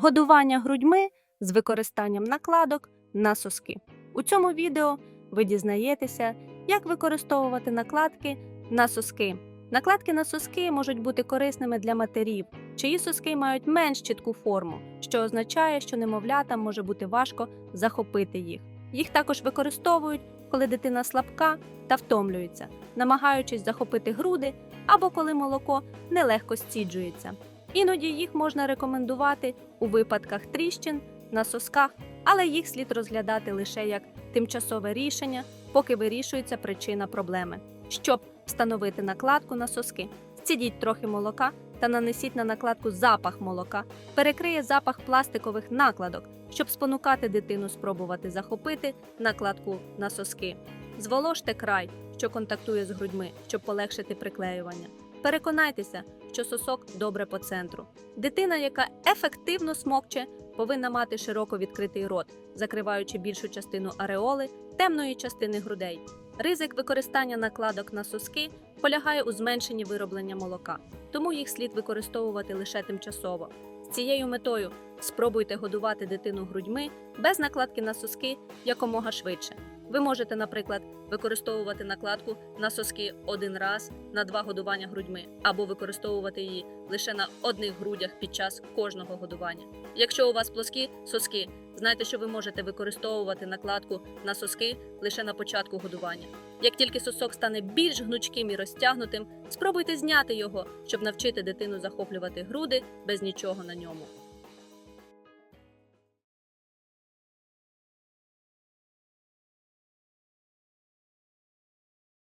Годування грудьми з використанням накладок на соски. У цьому відео ви дізнаєтеся, як використовувати накладки на соски. Накладки на соски можуть бути корисними для матерів, чиї соски мають менш чітку форму, що означає, що немовлятам може бути важко захопити їх. Їх також використовують, коли дитина слабка та втомлюється, намагаючись захопити груди або коли молоко нелегко стіджується. Іноді їх можна рекомендувати у випадках тріщин на сосках, але їх слід розглядати лише як тимчасове рішення, поки вирішується причина проблеми. Щоб встановити накладку на соски, стідіть трохи молока та нанесіть на накладку запах молока, перекриє запах пластикових накладок, щоб спонукати дитину спробувати захопити накладку на соски. Зволожте край, що контактує з грудьми, щоб полегшити приклеювання. Переконайтеся, що сосок добре по центру. Дитина, яка ефективно смокче, повинна мати широко відкритий рот, закриваючи більшу частину ареоли темної частини грудей. Ризик використання накладок на соски полягає у зменшенні вироблення молока, тому їх слід використовувати лише тимчасово. З цією метою спробуйте годувати дитину грудьми без накладки на соски якомога швидше. Ви можете, наприклад, використовувати накладку на соски один раз на два годування грудьми, або використовувати її лише на одних грудях під час кожного годування. Якщо у вас плоскі соски, знайте, що ви можете використовувати накладку на соски лише на початку годування. Як тільки сосок стане більш гнучким і розтягнутим, спробуйте зняти його, щоб навчити дитину захоплювати груди без нічого на ньому.